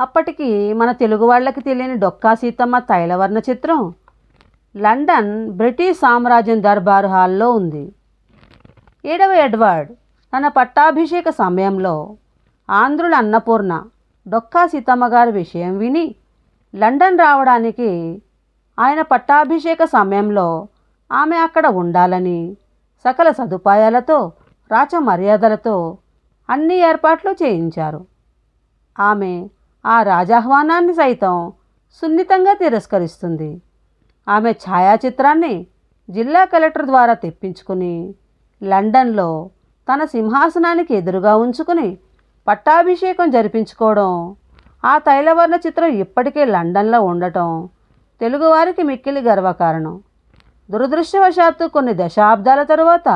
అప్పటికి మన తెలుగు వాళ్ళకి తెలియని డొక్కా సీతమ్మ తైలవర్ణ చిత్రం లండన్ బ్రిటిష్ సామ్రాజ్యం దర్బారు హాల్లో ఉంది. ఏడవ ఎడ్వర్డ్ తన పట్టాభిషేక సమయంలో ఆంధ్రుల అన్నపూర్ణ డొక్కా సీతమ్మ గారి విషయం విని లండన్ రావడానికి ఆయన పట్టాభిషేక సమయంలో ఆమె అక్కడ ఉండాలని సకల సదుపాయాలతో రాచ మర్యాదలతో అన్ని ఏర్పాట్లు చేయించారు. ఆమె ఆ రాజాహ్వానాన్ని సైతం సున్నితంగా తిరస్కరిస్తుంది. ఆమె ఛాయాచిత్రాన్ని జిల్లా కలెక్టర్ ద్వారా తెప్పించుకుని లండన్లో తన సింహాసనానికి ఎదురుగా ఉంచుకుని పట్టాభిషేకం జరిపించుకోవడం ఆ తైలవర్ణ చిత్రం ఇప్పటికే లండన్లో ఉండటం తెలుగువారికి మిక్కిలి గర్వకారణం. దురదృష్టవశాత్తు కొన్ని దశాబ్దాల తరువాత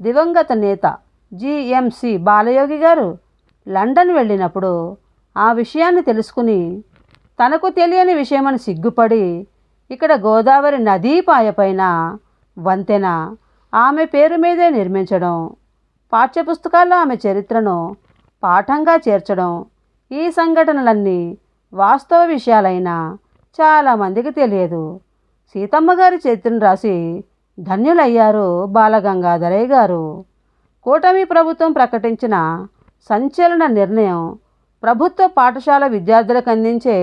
దివంగత నేత జిఎంసి బాలయోగి గారు లండన్ వెళ్ళినప్పుడు ఆ విషయాన్ని తెలుసుకుని తనకు తెలియని విషయమని సిగ్గుపడి ఇక్కడ గోదావరి నదీ పాయపైన వంతెన ఆమె పేరు మీదే నిర్మించడం పాఠ్యపుస్తకాల్లో ఆమె చరిత్రను పాఠంగా చేర్చడం ఈ సంఘటనలన్నీ వాస్తవ విషయాలైన చాలామందికి తెలియదు. సీతమ్మ గారి చరిత్రను రాసి ధన్యులయ్యారు బాలగంగాధరయ్య గారు. కూటమి ప్రభుత్వం ప్రకటించిన సంచలన నిర్ణయం ప్రభుత్వ పాఠశాల విద్యార్థులకు అందించే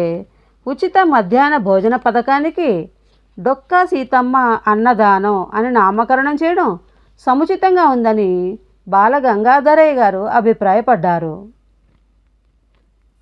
ఉచిత మధ్యాహ్న భోజన పథకానికి డొక్కా సీతమ్మ అన్నదానం అని నామకరణం చేయడం సముచితంగా ఉందని బాలగంగాధరయ్య గారు అభిప్రాయపడ్డారు.